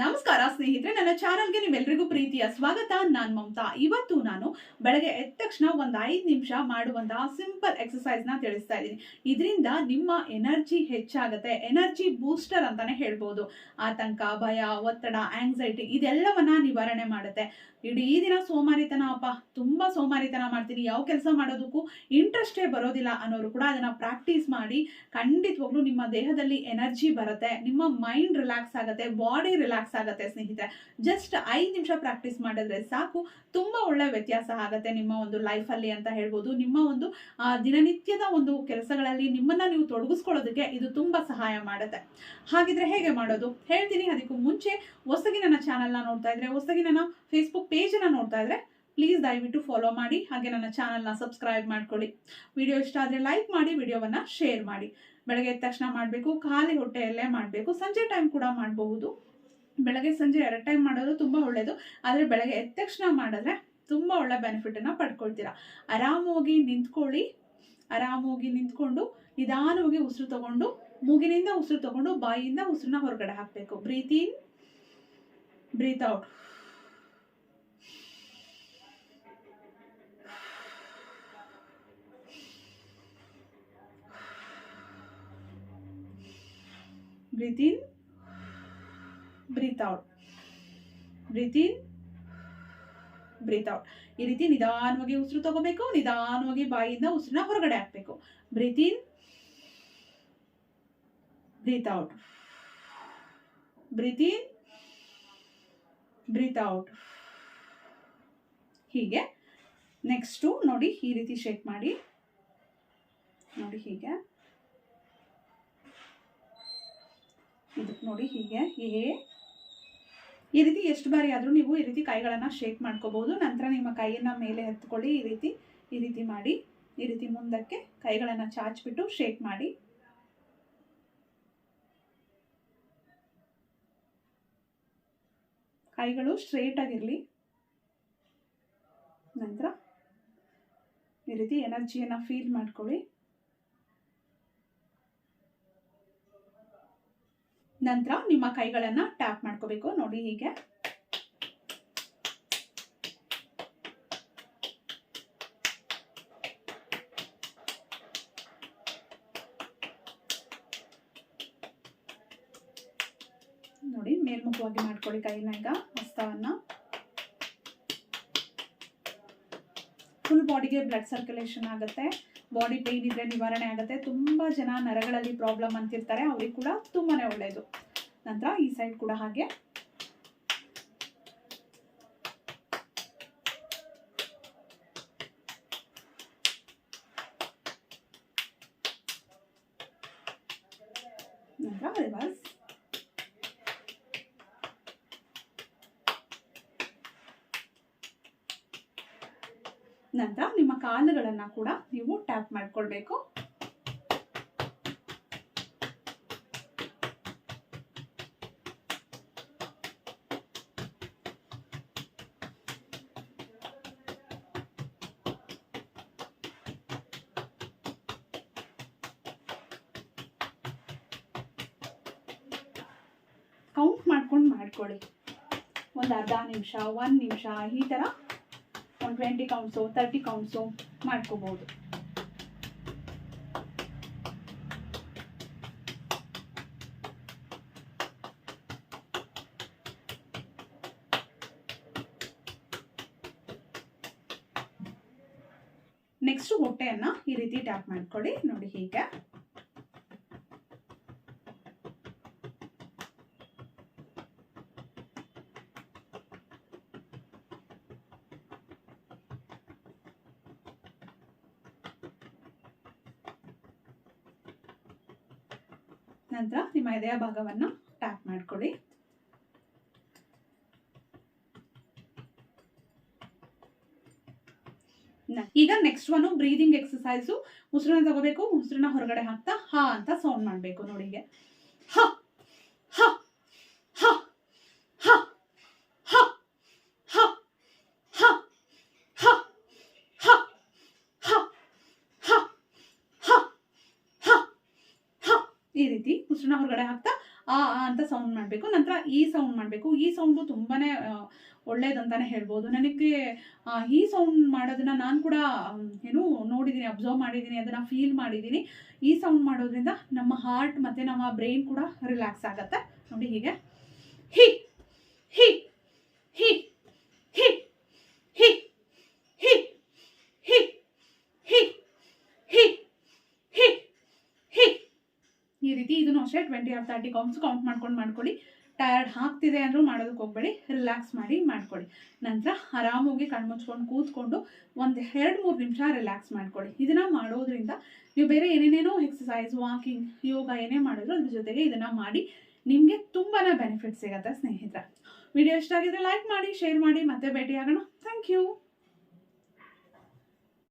ನಮಸ್ಕಾರ, ಸ್ನೇಹಿತರೆ. ನನ್ನ ಚಾನಲ್ಗೆ ನಿಮ್ಮೆಲ್ಲರಿಗೂ ಪ್ರೀತಿಯ ಸ್ವಾಗತ. ನಾನು ಮಮತಾ. ಇವತ್ತು ನಾನು ಬೆಳಗ್ಗೆ ಎದ್ದ ತಕ್ಷಣ ಒಂದು ಐದು ನಿಮಿಷ ಮಾಡುವಂತಹ ಸಿಂಪಲ್ ಎಕ್ಸಸೈಸ್ನ ತಿಳಿಸ್ತಾ ಇದ್ದೀನಿ. ಇದರಿಂದ ನಿಮ್ಮ ಎನರ್ಜಿ ಹೆಚ್ಚಾಗುತ್ತೆ. ಎನರ್ಜಿ ಬೂಸ್ಟರ್ ಅಂತಾನೆ ಹೇಳ್ಬೋದು. ಆತಂಕ, ಭಯ, ಒತ್ತಡ ಆಂಗ್ಸೈಟಿ ಇದೆಲ್ಲವನ್ನ ನಿವಾರಣೆ ಮಾಡುತ್ತೆ. ಇಡೀ ದಿನ ಸೋಮಾರಿತನ, ಅಪ್ಪ. ತುಂಬಾ ಸೋಮಾರಿತನ ಮಾಡ್ತೀನಿ. ಯಾವ ಕೆಲಸ ಮಾಡೋದಕ್ಕೂ ಇಂಟ್ರೆಸ್ಟೇ ಬರೋದಿಲ್ಲ ಅನ್ನೋರು ಕೂಡ ಅದನ್ನ ಪ್ರಾಕ್ಟೀಸ್ ಮಾಡಿ ಖಂಡಿತವಾಗ್ಲೂ ನಿಮ್ಮ ದೇಹದಲ್ಲಿ ಎನರ್ಜಿ ಬರುತ್ತೆ. ನಿಮ್ಮ ಮೈಂಡ್ ರಿಲ್ಯಾಕ್ಸ್ ಆಗುತ್ತೆ. ಬಾಡಿ ರಿಲ್ಯಾಕ್ಸ್ ಆಗುತ್ತೆ ಸ್ನೇಹಿತರೆ. ಜಸ್ಟ್ ಐದು ನಿಮಿಷ ಪ್ರಾಕ್ಟೀಸ್ ಮಾಡಿದ್ರೆ ಸಾಕು. ತುಂಬಾ ಒಳ್ಳೆ ವ್ಯತ್ಯಾಸ ಆಗುತ್ತೆ ನಿಮ್ಮ ಒಂದು ಲೈಫಲ್ಲಿ ಅಂತ ಹೇಳ್ಬೋದು. ನಿಮ್ಮ ಒಂದು ದಿನನಿತ್ಯದ ಒಂದು ಕೆಲಸಗಳಲ್ಲಿ ನಿಮ್ಮನ್ನ ನೀವು ತೊಡಗಿಸ್ಕೊಳ್ಳೋದಕ್ಕೆ ಇದು ತುಂಬಾ ಸಹಾಯ ಮಾಡುತ್ತೆ. ಹಾಗಿದ್ರೆ ಹೇಗೆ ಮಾಡೋದು? ಹೇಳ್ತೀನಿ. ಅದಕ್ಕೂ ಮುಂಚೆ ಹೊಸಗಿ ನನ್ನ ಚಾನಲ್ನ ನೋಡ್ತಾ ಇದ್ರೆ ಹೊಸಗಿ ನನ್ನ ಫೇಸ್ಬುಕ್ ಪೇಜನ್ನು ನೋಡ್ತಾ ಇದ್ರೆ ಪ್ಲೀಸ್ ದಯವಿಟ್ಟು ಫಾಲೋ ಮಾಡಿ, ಹಾಗೆ ನನ್ನ ಚಾನಲ್ನ ಸಬ್ಸ್ಕ್ರೈಬ್ ಮಾಡ್ಕೊಳ್ಳಿ. ವಿಡಿಯೋ ಇಷ್ಟ ಆದರೆ ಲೈಕ್ ಮಾಡಿ, ವಿಡಿಯೋವನ್ನ ಶೇರ್ ಮಾಡಿ. ಬೆಳಗ್ಗೆ ಎದ್ದ ತಕ್ಷಣ ಮಾಡಬೇಕು, ಖಾಲಿ ಹೊಟ್ಟೆಯಲ್ಲೇ ಮಾಡಬೇಕು. ಸಂಜೆ ಟೈಮ್ ಕೂಡ ಮಾಡಬಹುದು. ಬೆಳಗ್ಗೆ ಸಂಜೆ ಎರಡು ಟೈಮ್ ಮಾಡೋದು ತುಂಬ ಒಳ್ಳೆಯದು ಆದರೆ ಬೆಳಗ್ಗೆ ಎದ್ದ ತಕ್ಷಣ ಮಾಡಿದ್ರೆ ತುಂಬ ಒಳ್ಳೆ ಬೆನಿಫಿಟನ್ನು ಪಡ್ಕೊಳ್ತೀರ. ಆರಾಮಾಗಿ ನಿಂತ್ಕೊಳ್ಳಿ. ಆರಾಮೋಗಿ ನಿಂತ್ಕೊಂಡು ನಿಧಾನವಾಗಿ ಉಸಿರು ತಗೊಂಡು, ಮೂಗಿನಿಂದ ಉಸಿರು ತಗೊಂಡು ಬಾಯಿಯಿಂದ ಉಸಿರನ್ನ ಹೊರಗಡೆ ಹಾಕಬೇಕು. Breathe in breathe out breathe in breathe out breathe in breathe out ಈ ರೀತಿ ನಿಧಾನವಾಗಿ ಉಸಿರು ತಗೋಬೇಕು, ನಿಧಾನವಾಗಿ ಬಾಯಿಯಿಂದ ಉಸಿರನ್ನ ಹೊರಗಡೆ ಹಾಕಬೇಕು. Breathe in breathe out breathe in breathe out ಹೀಗೆ. ನೆಕ್ಸ್ಟು ನೋಡಿ ಈ ರೀತಿ ಶೇಕ್ ಮಾಡಿ. ನೋಡಿ ಹೀಗೆ. ಇದಕ್ಕೆ ನೋಡಿ ಹೀಗೆ. ಹೀಗೆ ಈ ರೀತಿ ಎಷ್ಟು ಬಾರಿ ಆದರೂ ನೀವು ಈ ರೀತಿ ಕೈಗಳನ್ನು ಶೇಕ್ ಮಾಡ್ಕೋಬೋದು ನಂತರ ನಿಮ್ಮ ಕೈಯನ್ನು ಮೇಲೆ ಎತ್ಕೊಳ್ಳಿ, ಈ ರೀತಿ ಈ ರೀತಿ ಮಾಡಿ, ಈ ರೀತಿ ಮುಂದಕ್ಕೆ ಕೈಗಳನ್ನು ಚಾಚ್ಬಿಟ್ಟು ಶೇಕ್ ಮಾಡಿ. ಕೈಗಳು ಸ್ಟ್ರೇಟ್ ಆಗಿರಲಿ. ನಂತರ ಈ ರೀತಿ ಎನರ್ಜಿಯನ್ನು ಫೀಲ್ ಮಾಡ್ಕೊಳ್ಳಿ. ನಂತರ ನಿಮ್ಮ ಕೈಗಳನ್ನು ಟ್ಯಾಪ್ ಮಾಡ್ಕೋಬೇಕು. ನೋಡಿ ಹೀಗೆ. ನೋಡಿ, ಮೇಲ್ಮುಖವಾಗಿ ಮಾಡ್ಕೊಳ್ಳಿ ಕೈನ ಈಗ ಹಸ್ತವನ್ನು ಫುಲ್ ಬಾಡಿಗೆ ಬ್ಲಡ್ ಸರ್ಕ್ಯುಲೇಷನ್ ಆಗುತ್ತೆ. ಬಾಡಿ ಪೇಯ್ನ್ ಇದ್ರೆ ನಿವಾರಣೆ ಆಗುತ್ತೆ. ತುಂಬ ಜನ ನರಗಳಲ್ಲಿ ಪ್ರಾಬ್ಲಮ್ ಅಂತಿರ್ತಾರೆ. ಅವ್ರಿಗೆ ಕೂಡ ತುಂಬಾನೇ ಒಳ್ಳೇದು. ನಂತರ ಈ ಸೈಡ್ ಕೂಡ ಹಾಗೆ. ನಂತರ ನಂತರ ನಿಮ್ಮ ಕಾಲುಗಳನ್ನ ಕೂಡ ನೀವು ಟ್ಯಾಪ್ ಮಾಡಿಕೊಳ್ಬೇಕು. ಕೌಂಟ್ ಮಾಡ್ಕೊಂಡು ಮಾಡ್ಕೊಳ್ಳಿ. ಒಂದು ಅರ್ಧ ನಿಮಿಷ, ಒಂದು ನಿಮಿಷ, ಈ ಥರ ಒಂದು ಟ್ವೆಂಟಿ ಕೌಂಟ್ಸು ತರ್ಟಿ ಕೌಂಟ್ಸು ಮಾಡ್ಕೋಬೋದು. ನೆಕ್ಸ್ಟ್ ಹೊಟ್ಟೆಯನ್ನ ಈ ರೀತಿ ಟ್ಯಾಪ್ ಮಾಡ್ಕೊಳ್ಳಿ. ನೋಡಿ ಹೀಗೆ. ನಂತರ ನಿಮ್ಮ ಎದೆಯ ಭಾಗವನ್ನು ಟ್ಯಾಪ್ ಮಾಡ್ಕೊಳ್ಳಿ. ಈಗ ನೆಕ್ಸ್ಟ್ ಒನ್ ಬ್ರೀದಿಂಗ್ ಎಕ್ಸಸೈಸು ಉಸಿರನ್ನ ತಗೋಬೇಕು, ಉಸಿರನ್ನ ಹೊರಗಡೆ ಹಾಕ್ತಾ, ಹಾ ಅಂತ ಸೌಂಡ್ ಮಾಡಬೇಕು ನೋಡಿಗೆ ಹ ಈ ರೀತಿ ಉಸಿರನ್ನ ಹೊರಗಡೆ ಹಾಕ್ತಾ ಆ ಅಂತ ಸೌಂಡ್ ಮಾಡಬೇಕು. ನಂತರ ಈ ಸೌಂಡ್ ಮಾಡಬೇಕು. ಈ ಸೌಂಡು ತುಂಬಾ ಒಳ್ಳೇದಂತಾನೆ ಹೇಳ್ಬೋದು. ನನಗೆ ಈ ಸೌಂಡ್ ಮಾಡೋದನ್ನ ನಾನು ಕೂಡ ಏನು ನೋಡಿದ್ದೀನಿ ಅಬ್ಸರ್ವ್ ಮಾಡಿದ್ದೀನಿ ಅದನ್ನು ಫೀಲ್ ಮಾಡಿದ್ದೀನಿ ಈ ಸೌಂಡ್ ಮಾಡೋದ್ರಿಂದ ನಮ್ಮ ಹಾರ್ಟ್ ಮತ್ತು ನಮ್ಮ ಬ್ರೈನ್ ಕೂಡ ರಿಲ್ಯಾಕ್ಸ್ ಆಗುತ್ತೆ. ನೋಡಿ ಹೀಗೆ. ಹಿ ಹಿ ಹಿ ಹಿ ಹಿ ಹಿ ಹಿ ಹಿ ಹಿ ಹಿ ಈ ರೀತಿ ಇದನ್ನು ಅಷ್ಟೇ twenty or thirty counts count ಮಾಡ್ಕೊಂಡು ಮಾಡ್ಕೊಳ್ಳಿ. ಟಯರ್ಡ್ ಹಾಕ್ತಿದೆ ಅಂದರೂ ಮಾಡೋದಕ್ಕೆ ಹೋಗ್ಬೇಡಿ. ರಿಲ್ಯಾಕ್ಸ್ ಮಾಡಿ ಮಾಡ್ಕೊಳ್ಳಿ. ನಂತರ ಆರಾಮಾಗಿ ಕಣ್ಮುಚ್ಕೊಂಡು ಕೂತ್ಕೊಂಡು ಒಂದು ಎರಡು ಮೂರು ನಿಮಿಷ ರಿಲ್ಯಾಕ್ಸ್ ಮಾಡ್ಕೊಳ್ಳಿ. ಇದನ್ನು ಮಾಡೋದ್ರಿಂದ ನೀವು ಬೇರೆ ಏನೇನೇನೋ ಎಕ್ಸಸೈಸ್ ವಾಕಿಂಗ್ ಯೋಗ ಏನೇ ಮಾಡಿದ್ರು ಅದ್ರ ಜೊತೆಗೆ ಇದನ್ನು ಮಾಡಿ ನಿಮಗೆ ತುಂಬಾ ಬೆನಿಫಿಟ್ ಸಿಗುತ್ತೆ ಸ್ನೇಹಿತರೆ. ವಿಡಿಯೋ ಇಷ್ಟ ಆಗಿದ್ರೆ ಲೈಕ್ ಮಾಡಿ ಶೇರ್ ಮಾಡಿ, ಮತ್ತೆ ಭೇಟಿ ಆಗೋಣ ಥ್ಯಾಂಕ್ ಯು